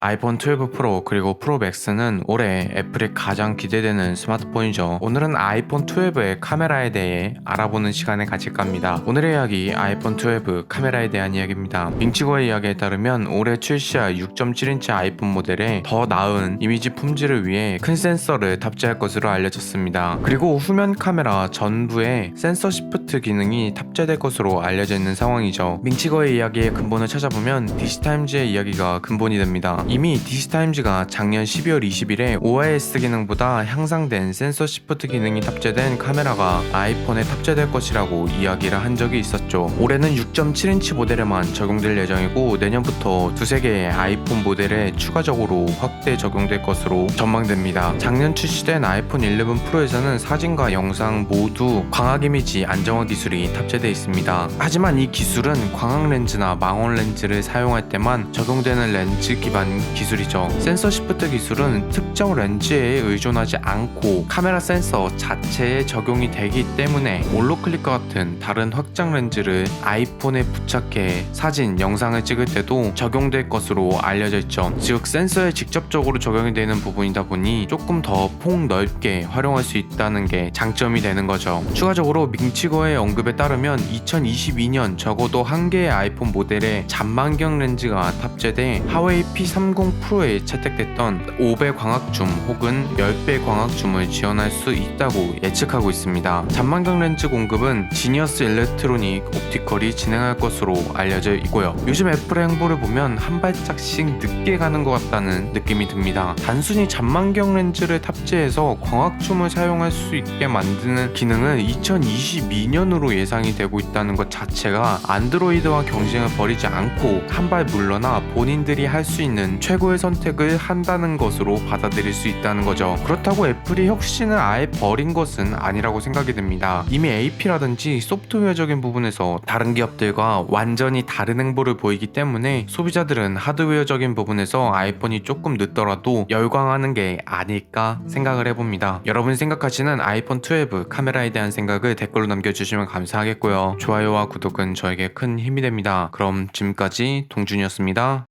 아이폰 12 프로 그리고 프로 맥스는 올해 애플이 가장 기대되는 스마트폰이죠. 오늘은 아이폰 12의 카메라에 대해 알아보는 시간을 가질까 합니다. 오늘의 이야기 아이폰 12 카메라에 대한 이야기입니다. 밍치고의 이야기에 따르면 올해 출시할 6.7인치 아이폰 모델에 더 나은 이미지 품질을 위해 큰 센서를 탑재할 것으로 알려졌습니다. 그리고 후면 카메라 전부에 센서 시프트 기능이 탑재될 것으로 알려져 있는 상황이죠. 밍치거의 이야기의 근본을 찾아보면 디지타임즈의 이야기가 근본이 됩니다. 이미 디지타임즈가 작년 12월 20일에 OIS 기능보다 향상된 센서 시프트 기능이 탑재된 카메라가 아이폰에 탑재될 것이라고 이야기를 한 적이 있었죠. 올해는 6.7인치 모델에만 적용될 예정이고 내년부터 두세 개의 아이폰 모델에 추가적으로 확대 적용될 것으로 전망됩니다. 작년 출시된 아이폰 11 프로에서는 사진과 영상 모두 광학 이미지 안정화 기술이 탑재되어 있습니다. 하지만 이 기술은 광학 렌즈나 망원 렌즈를 사용할 때만 적용되는 렌즈 기반 기술이죠. 센서 시프트 기술은 특정 렌즈에 의존하지 않고 카메라 센서 자체에 적용이 되기 때문에 올로 클릭과 같은 다른 확장 렌즈를 아이폰에 부착해 사진, 영상을 찍을 때도 적용될 것으로 알려져 있죠. 즉 센서에 직접적으로 적용이 되는 부분이다 보니 조금 더 폭넓게 활용할 수 있다는 게 장점이 되는 거죠. 추가적으로 민치거의 언급에 따르면 2022년 적어도 한 개의 아이폰 모델에 잔망경 렌즈가 탑재돼 하웨이 P30 프로에 채택됐던 5배 광학줌 혹은 10배 광학줌을 지원할 수 있다고 예측하고 있습니다. 잔망경 렌즈 공급은 지니어스 일렉트로닉 옵티컬이 진행할 것으로 알려져 있고요. 요즘 애플의 행보를 보면 한 발짝씩 늦게 가는 것 같다는 느낌이 듭니다. 단순히 잔망경 렌즈를 탑재해서 광학줌을 사용할 수 있게 만드는 기능은 2022년으로 예상이 되고 있다는 것 자체가 안드로이드와 경쟁을 벌이지 않고 한 발 물러나 본인들이 할 수 있는 최고의 선택을 한다는 것으로 받아들일 수 있다는 거죠. 그렇다고 애플이 혁신을 아예 버린 것은 아니라고 생각이 듭니다. 이미 AP라든지 소프트웨어적인 부분에서 다른 기업들과 완전히 다른 행보를 보이기 때문에 소비자들은 하드웨어적인 부분에서 아이폰이 조금 늦더라도 열광하는 게 아닐까 생각을 해봅니다. 여러분이 생각하시는 아이폰 12 카메라에 대한 생각을 댓글로 남겨주시면 감사하겠고요. 좋아요와 구독은 저에게 큰 힘이 됩니다. 그럼 지금까지 동준이었습니다.